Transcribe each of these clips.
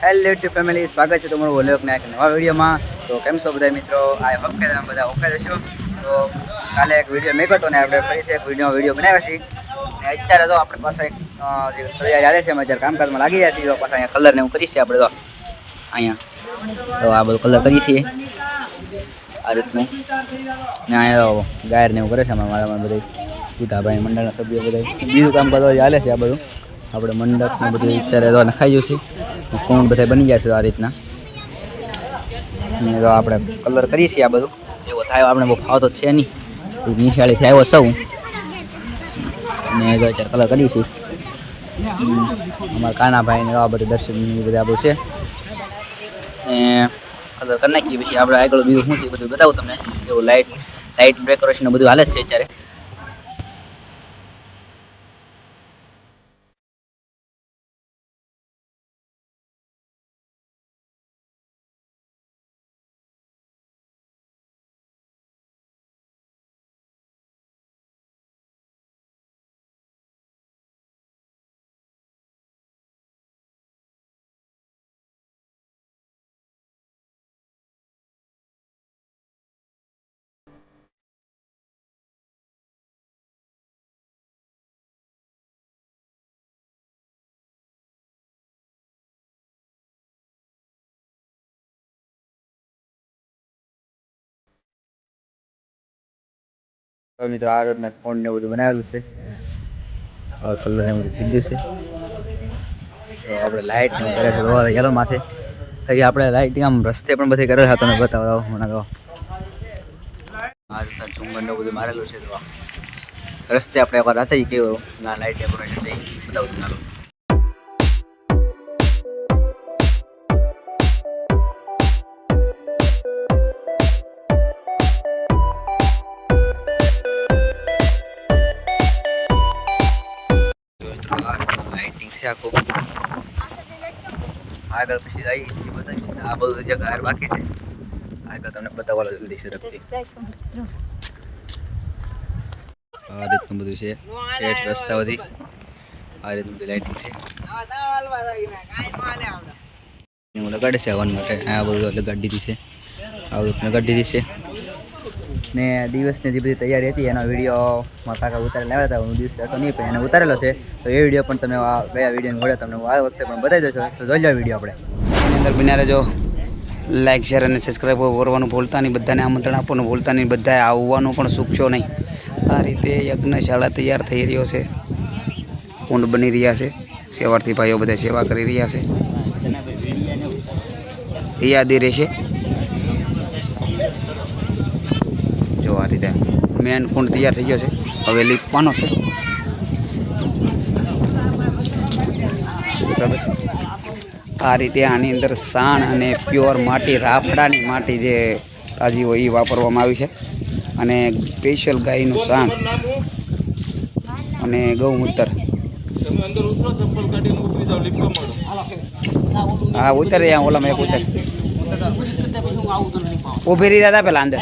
Hello two family સ્વાગત છે તમારું વલોકના એક નવા વિડીયોમાં. તો કેમ છો બધા મિત્રો? આ કે તમે બધા ઓકે રહેશો તો કાલે એક વીડિયો મેં હતો ને આપણે ફરીથી એક વીડિયો વીડિયો બનાવ્યા છીએ. અને અત્યારે તો આપણે પાસે એક જે તૈયારી આવે છે, અમે અત્યારે કામકાજમાં લાગી છીએ, તો પાછા અહીંયા કલર ને એવું કરીએ છીએ આપણે તો. અહીંયા. તો આ બધું કલર કરીએ છીએ. આ રીતનું. ને અહીંયા ગાયર ને એવું કરે છે અમારા મારા બધા. ગીતાભાઈ મંડળના સભ્યો બધા. બીજું કામ કરવા ચાલે છે આ બધું. આપણે મંડપ ને બધું અત્યારે તો નખાઈ ગયું છે. કુંડ બધા બની છે આ રીતના. તો આપણે કલર કરીએ છીએ આ બધું. એવો થાય આપણે બહુ ફાવતો છે નહીં. નિશાળીથી આવ્યો સૌ ને જો અત્યારે કલર કરીએ છીએ. અમારા કાનાભાઈ ને આ બધું દર્શન બધા આપણું છે. ને કલર કરી નાખીએ પછી આપણે આગળ બીજું શું છે બધું બતાવું તમને. એવું લાઇટ લાઇટ ડેકોરેશન બધું હાલે જ છે અત્યારે. મિત્રો આ રીતના ફોન ને બધું બનાવેલું છે. કલર એમ થઈ ગયું છે તો આપણે લાઇટ ને કરે છે રોવા યલો માથે. પછી આપણે લાઇટિંગ આમ રસ્તે પણ બધી કરેલ હતા તમે બતાવો મને તો. આ રીતના ઝુમ્મર ને બધું મારેલું છે તો. રસ્તે આપણે હતા કેવું, ના લાઇટ ડેકોરેશન બતાવું છું આગળ પછી આવી છીએ આ બધું જે ઘર બાકી છે આગળ તમને બતાવવા જલ્દી ઝડપથી આ રીતનું બધું છે રસ્તા બધી આ રીતનું બધી લાઇટિંગ છે. લગાડે છે હવન માટે. આ બધું લગાડી દીધી છે. આ બધું લગાડી દીધી છે. ને દિવસની જે બધી તૈયારી હતી, એનો વીડિયો મારા કાકા ઉતારી લાવ્યા હતા. હું દિવસે હતો નહીં, પણ એને ઉતારેલો છે. તો એ વીડિયો પણ તમે ગયા વિડીયોની વડે તમને આ વખતે પણ બતાવી દો તો જોઈ લો વીડિયો આપણે. એની અંદર બન્યા રહેજો. લાઇક શેર અને સબસ્ક્રાઈબ કરવાનું ભૂલતા નહીં. બધાને આમંત્રણ આપવાનું ભૂલતા નહીં. બધાએ આવવાનું પણ ચૂકશો નહીં. આ રીતે યજ્ઞશાળા તૈયાર થઈ રહ્યો છે. કુંડ બની રહ્યા છે. સેવાર્થી ભાઈઓ બધા સેવા કરી રહ્યા છે. યાદી રહેશે. જો મેન કુંડ તૈયાર થઈ ગયો છે. હવે લીપવાનો છે. બરાબર છે? આ રીતે આની અંદર સાણ અને પ્યોર માટી રાફડાની માટી જે તાજી હોય એ વાપરવામાં આવી છે. અને સ્પેશિયલ ગાયનું સાણ અને ગૌમૂત્ર. હા ઉતર ઓલામાં એક ઉતર. ઊભી રહી દાદા પેલા અંદર.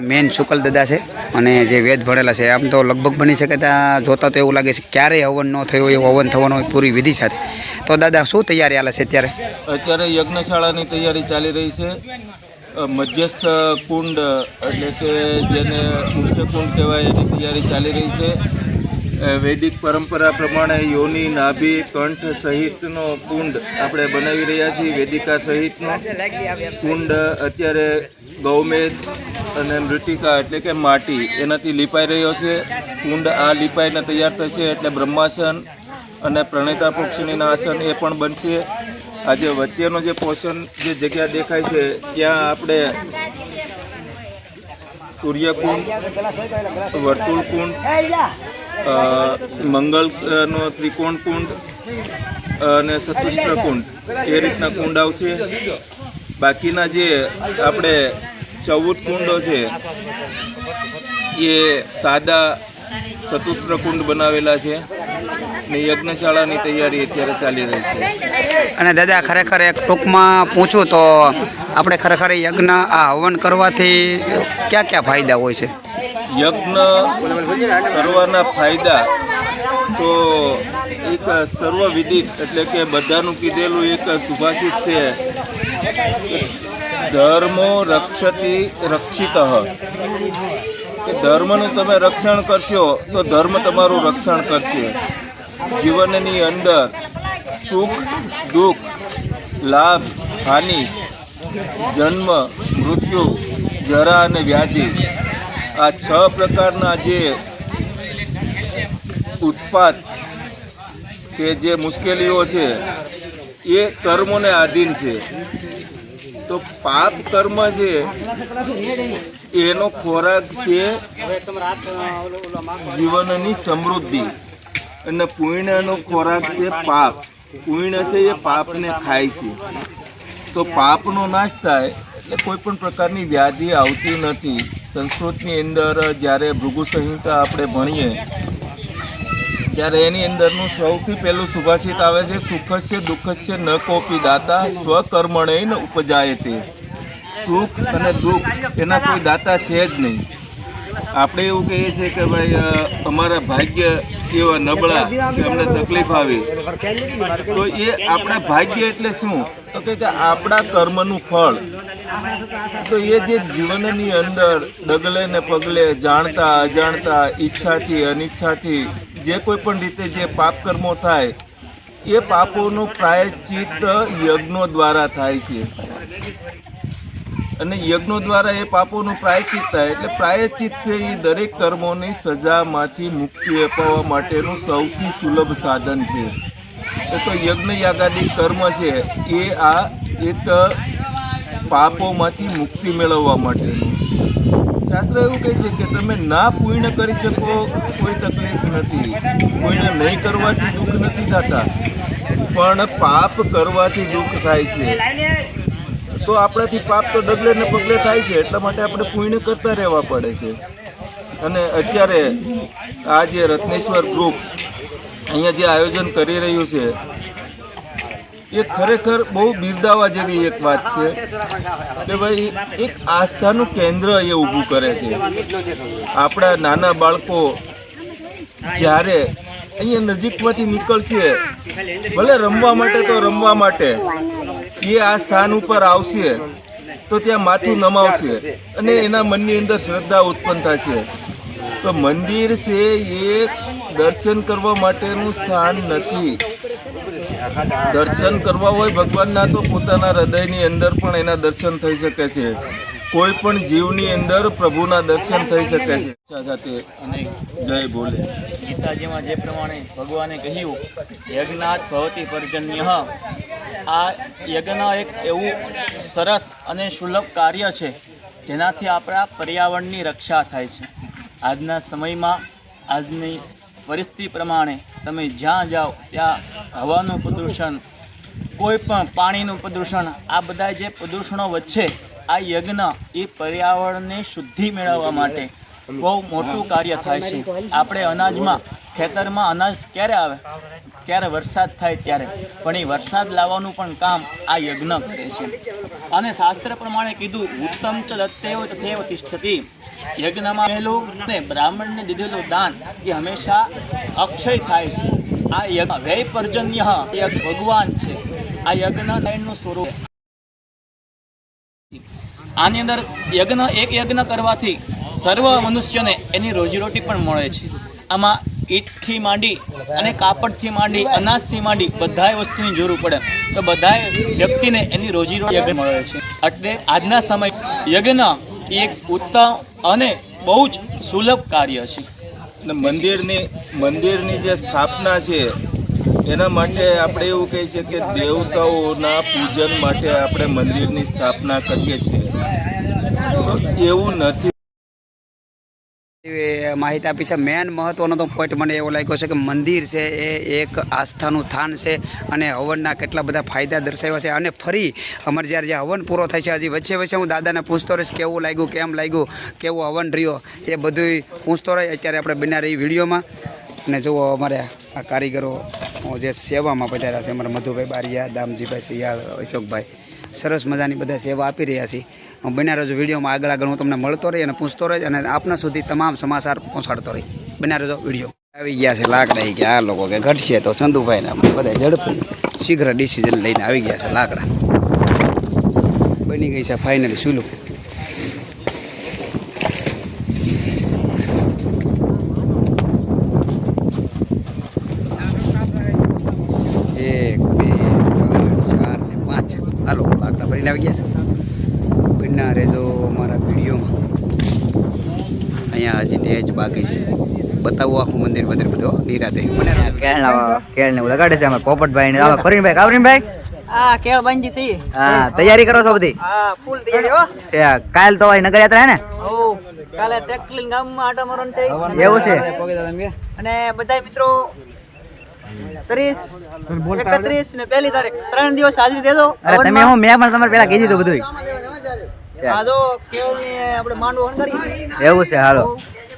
મેન શુકલ દાદા છે અને જે વેદ ભણેલા છે, આમ તો લગભગ બની શકે ત્યાં જોતા તો એવું લાગે છે ક્યારેય હવન ન થયો એવું હવન થવાનો પૂરી વિધિ સાથે તો દાદા શું તૈયારી હાલે છે અત્યારે? અત્યારે યજ્ઞશાળાની તૈયારી ચાલી રહી છે. મધ્યસ્થ કુંડ, એટલે કે જેને મુખ્ય કુંડ કહેવાય, એની તૈયારી ચાલી રહી છે. વૈદિક પરંપરા પ્રમાણે યોની, નાભી, કંઠ સહિતનો કુંડ આપણે બનાવી રહ્યા છીએ, વેદિકા સહિતનો. કુંડ અત્યારે ગૌમેદ અને મૃતિકા, એટલે કે માટી, એનાથી લીપાઈ રહ્યો છે. કુંડ આ લીપાઈને તૈયાર થશે એટલે બ્રહ્માસન અને પ્રણેતા પક્ષીના આસન એ પણ બનશે. આજે વચ્ચેનો જે પોષણ જે જગ્યા દેખાય છે ત્યાં આપણે સૂર્યકુંડ વર્તુળ કુંડ અ, મંગળનો ત્રિકોણ કુંડ અને સતુષ્ટ કુંડ એ રીતના કુંડ આવશે. બાકીના જે આપણે ચૌદ કુંડો છે એ સાદા ચતુષ્ટ કુંડ બનાવેલા છે. ને યજ્ઞશાળાની તૈયારી અત્યારે ચાલી રહી છે. અને દાદા ખરેખર એક ટૂંકમાં પૂછું તો આપણે ખરેખર યજ્ઞ આ હવન કરવાથી ક્યાં ક્યાં ફાયદા હોય છે? યજ્ઞ કરવાના ફાયદા તો એક સર્વવિદિત એટલે કે બધાનું કીધેલું એક સુભાષિત છે. ધર્મો રક્ષતી રક્ષિત. કે ધર્મનું તમે રક્ષણ કરશો તો ધર્મ તમારું રક્ષણ કરશે. જીવનની અંદર સુખ, દુઃખ, લાભ, હાનિ, જન્મ, મૃત્યુ, જરા અને વ્યાધિ આ છ પ્રકારના જે ઉત્પાદ કે જે મુશ્કેલીઓ છે, એ કર્મોને આધીન છે. તો પાપ કર્મ છે, એનો ખોરાક છે જીવનની સમૃદ્ધિ. અને પુણ્યનો ખોરાક છે પાપ. પુણ્ય છે એ પાપને ખાય છે. તો પાપનો નાશ થાય એટલે કોઈ પણ પ્રકારની વ્યાધિ આવતી નથી. સંસ્કૃતની અંદર જ્યારે ભૃગુ સંહિતા આપણે ભણીએ, ત્યારે એની અંદરનું સૌથી પહેલું સુભાષિત આવે છે, સુખસ્ય દુઃખસ્ય ન કોપી દાતા સ્વકર્મણે ઉપજાય તે સુખ અને દુઃખ એના કોઈ દાતા છે જ નહીં. આપણે એવું કહીએ છીએ કે ભાઈ અમારા ભાગ્ય એવા નબળા કે અમને તકલીફ આવી, તો એ આપણા ભાગ્ય એટલે શું? તો કે આપણા કર્મનું ફળ. તો એ જે જીવનની અંદર ડગલે ને પગલે જાણતા, અજાણતા, ઈચ્છાથી, અનિચ્છાથી, જે કોઈ પણ રીતે જે પાપ કર્મો થાય, એ પાપોનું પ્રાયશ્ચિત યજ્ઞો દ્વારા થાય છે. અને યજ્ઞો દ્વારા એ પાપોનું પ્રાયચિત થાય. એટલે પ્રાયચિત છે એ દરેક કર્મોની સજામાંથી મુક્તિ અપાવવા માટેનું સૌથી સુલભ સાધન છે. એ તો યજ્ઞ યાગાદિક કર્મ છે. એ આ એક પાપોમાંથી મુક્તિ મેળવવા માટેનું. શાસ્ત્ર એવું કહે છે કે તમે ના પૂર્ણ કરી શકો કોઈ તકલીફ નથી. પૂર્ણ નહીં કરવાથી દુઃખ નથી થતા. પણ પાપ કરવાથી દુઃખ થાય છે. તો આપણાથી પાપ તો ડગલે ને પગલે થાય છે, એટલા માટે આપણે પુણ્ય કરતા રહેવા પડે છે. અને અત્યારે આ જે રત્નેશ્વર ગ્રુપ અહીંયા જે આયોજન કરી રહ્યું છે, એ ખરેખર બહુ બિરદાવા જેવી એક વાત છે કે ભાઈ, એક આસ્થાનું કેન્દ્ર એ ઊભું કરે છે. આપણા નાના બાળકો જ્યારે અહીંયા નજીકમાંથી નીકળશે, ભલે રમવા માટે તો રમવા માટે એ આ સ્થાન ઉપર આવશે, તો ત્યાં માથું નમાવશે અને એના મનની અંદર શ્રદ્ધા ઉત્પન્ન થશે. તો મંદિર છે એ દર્શન કરવા માટેનું સ્થાન નથી. દર્શન કરવા હોય ભગવાનના તો પોતાના હૃદયની અંદર પણ એના દર્શન થઈ શકે છે. કોઈ પણ જીવની અંદર પ્રભુના દર્શન થઈ શકે છે. જય બોલે ગીતાજીમાં જે પ્રમાણે ભગવાને કહ્યું, યજ્ઞાત ભવતી પર્જન્ય. આ યજ્ઞ એક એવું સરસ અને સુલભ કાર્ય છે, જેનાથી આપણા પર્યાવરણની રક્ષા થાય છે. આજના સમયમાં, આજની પરિસ્થિતિ પ્રમાણે તમે જ્યાં જાઓ, ત્યાં હવાનું પ્રદૂષણ, કોઈ પણ પાણીનું પ્રદૂષણ, આ બધા જે પ્રદૂષણો વચ્ચે આ યજ્ઞ એ પર્યાવરણને શુદ્ધિ મેળવવા માટે બહુ મોટું કાર્ય થાય છે. આપણે અનાજમાં, ખેતરમાં અનાજ ક્યારે આવે? ક્યારે વરસાદ થાય ત્યારે. પણ એ વરસાદ લાવવાનું પણ કામ આ યજ્ઞ કરે છે. અને શાસ્ત્ર પ્રમાણે કીધું, ઉત્તમ ચ તથેવ તિષ્ઠતિ. યજ્ઞમાં પહેલું ને બ્રાહ્મણને દીધેલું દાન એ હંમેશા અક્ષય થાય છે. આ યજ્ઞ વ્યય પર્જન્ય યજ્ઞ ભગવાન છે. આ યજ્ઞ નારાયણનું સ્વરૂપ આની અંદર યજ્ઞ, એક યજ્ઞ કરવાથી સર્વ મનુષ્યને એની રોજીરોટી પણ મળે છે. આમાં ઈંટથી માંડી અને કાપડથી માંડી, અનાજથી માંડી બધાય વસ્તુની જરૂર પડે. તો બધાય વ્યક્તિને એની રોજીરોટી યજ્ઞ મળે છે. એટલે આજના સમય યજ્ઞ એક ઉત્તમ અને બહુ જ સુલભ કાર્ય છે. મંદિરની મંદિરની જે સ્થાપના છે, એના માટે આપણે એવું કહીએ છીએ કે દેવતાઓના પૂજન માટે આપણે મંદિરની સ્થાપના કરીએ છીએ. એવું નથી. માહિતી આપી છે. મેન મહત્વનો તો પોઈન્ટ મને એવો લાગ્યો છે કે મંદિર છે એ એક આસ્થાનું સ્થાન છે અને હવનના કેટલા બધા ફાયદા દર્શાવ્યા છે અને ફરી અમારે જ્યારે જે હવન પૂરો થાય છે, હજી વચ્ચે વચ્ચે હું દાદાને પૂછતો રહીશ કેવું લાગ્યું, કેમ લાગ્યું, કેવું હવન રહ્યો, એ બધું પૂછતો રહી. અત્યારે આપણે બન્યા રહી વિડીયોમાં. અને જુઓ અમારે આ કારીગરો જે સેવામાં પધાર્યા છે. અમારા મધુભાઈ બારિયા, દામજીભાઈ સિયા, અશોકભાઈ. સરસ મજાની બધા સેવા આપી રહ્યા છે બન્યા રહેજો વિડીયોમાં આગળ આગળ હું તમને મળતો રહી અને પૂછતો રહીશ અને આપના સુધી તમામ સમાચાર પહોંચાડતો રહી. બન્યા રહેજો વીડિયો. આવી ગયા છે લાકડા કે આ લોકો કે ઘટશે તો ચંદુભાઈને બધા ઝડપી શીઘ્ર ડિસિઝન લઈને આવી ગયા છે લાકડા. બની ગઈ છે ફાઇનલી સુલું. એક, બે, ત્રણ, ચાર ને પાંચ. હાલો, લાકડા ભરીને આવી ગયા છે. બન્યા રહેજો અમારા વિડીયોમાં. અહીંયા હજી ટેચ બાકી છે. બતાવું આખું મંદિર મંદિર બધું નિરાતે. મને કેળના કેળ ને લગાડે છે અમારા પોપટભાઈ ને ફરીનભાઈ કાવરીનભાઈ? આ કેળ બાંધી છે. હા તૈયારી કરો છો બધી? હા ફૂલ તૈયારી હો. કાલ તો નગર યાત્રા હે ને? ઓ કાલે ટેકલિંગ ગામમાં આટો મારવાનું છે. એવું છે? અને બધા મિત્રો ત્રીસ એકત્રીસ ને પહેલી તારીખ. ત્રણ દિવસ હાજરી દેજો. અરે તમે હું મેં પણ તમારે પેલા કીધું દીધું બધું એવું છે હાલો.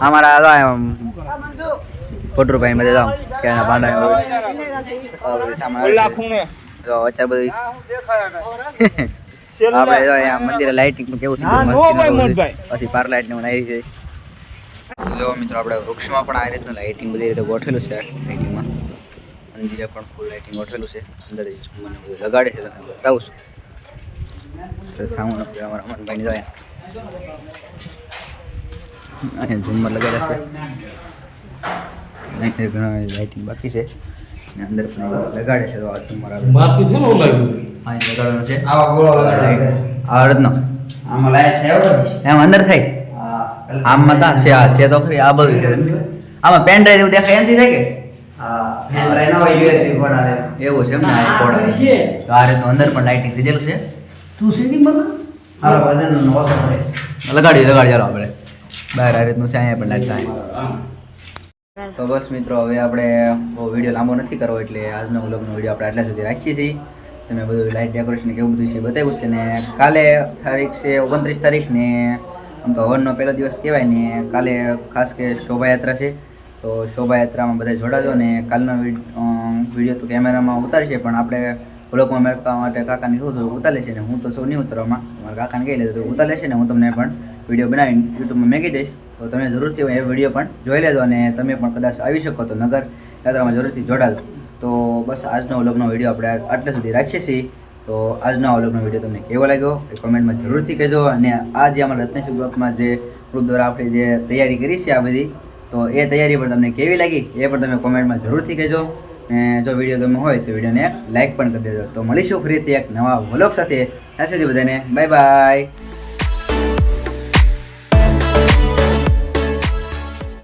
અમારા આ આમ કોટરુભાઈ બધે જાવ કેળના પાંડા આ બધું સામાન આવે છે. જો અત્યારે બધું આપણે જો અહીંયા મંદિરે લાઇટિંગ કેવું છે પછી પાર લાઇટ ને નાખી છે જો મિત્રો આપણે વૃક્ષમાં પણ આ રીતનું લાઇટિંગ બધી રીતે ગોઠવેલું છે લાઇટિંગમાં મંદિરે પણ ફૂલ લાઇટિંગ ગોઠવેલું છે. અંદર જ મને બધું લગાડે છે તમને બતાવું છું. તો સાઉન્ડ અમારા અહીંયા ઝુમ્મર લગાડ્યા છે અહીં ઘણા લાઇટિંગ બાકી છે અને અંદર પણ લગાડે છે તો આ લગાડવાનું છે આવા ગોળો લગાડવાનો આ રીતનો આમાં લાઈટ છે એવું એમ અંદર થાય આમાં તા છે આ છે તો ખરી આ બધું છે આમાં પેન ડ્રાઈવ એવું દેખાય એમથી થાય કે ફેન ડ્રાઈવ ના હોય યુએસબી કોડ આવે એવું છે એમ ને આ કોડ આવે. તો આ રીતનું અંદર પણ લાઇટિંગ દીધેલું છે હાલો વજન ઓછો પડે લગાડી લગાડી ચાલો આપણે. બહાર આ રીતનું છે અહીંયા પણ લાગતા તો બસ મિત્રો હવે આપણે વીડિયો લાંબો નથી કરવો એટલે આજનો વ્લોગનો વીડિયો આપણે આટલા સુધી રાખીએ છીએ. તમે બધું લાઇટ ડેકોરેશન કેવું બધું છે બતાવ્યું છે ને કાલે તારીખ છે ઓગણત્રીસ તારીખ ને આમ તો હવનનો પહેલો દિવસ કહેવાય ને કાલે ખાસ કે શોભાયાત્રા છે. તો શોભાયાત્રામાં બધા જોડાજો ને કાલનો વીડિયો તો કેમેરામાં ઉતારશે પણ આપણે વ્લોગમાં મેળવવા માટે કાકાને શું થોડું ઉતારે છે ને હું તો સૌ નહીં ઉતારવામાં મારા કાકાને કહી લેજો તો ઉતારે છે ને હું તમને પણ વીડિયો બનાવીને યુટ્યુબમાં મેકી દઈશ. તો તમે જરૂરથી એ વીડિયો પણ જોઈ લેજો અને તમે પણ કદાચ આવી શકો તો નગર યાત્રામાં જરૂરથી જોડાજો તો બસ આજનો વ્લોગનો વીડિયો આપણે આટલે સુધી રાખીએ છીએ. તો આજનો વ્લોગનો વીડિયો તમને કેવો લાગ્યો એ કોમેન્ટમાં જરૂરથી કહેજો અને આ જે અમારા રત્નેશ્વર બ્લોકમાં જે ગ્રુપ દ્વારા આપણે જે તૈયારી કરી છે આ બધી, તો એ તૈયારી પણ તમને કેવી લાગી એ પણ તમે કોમેન્ટમાં જરૂરથી કહેજો. જો વીડિયો ગમે હોય તો વિડીયોને એક લાઈક પણ કરી દેજો. તો મળીશું ફરીથી એક નવા વ્લોગ સાથે. ત્યાં સુધી બધાને બાય બાય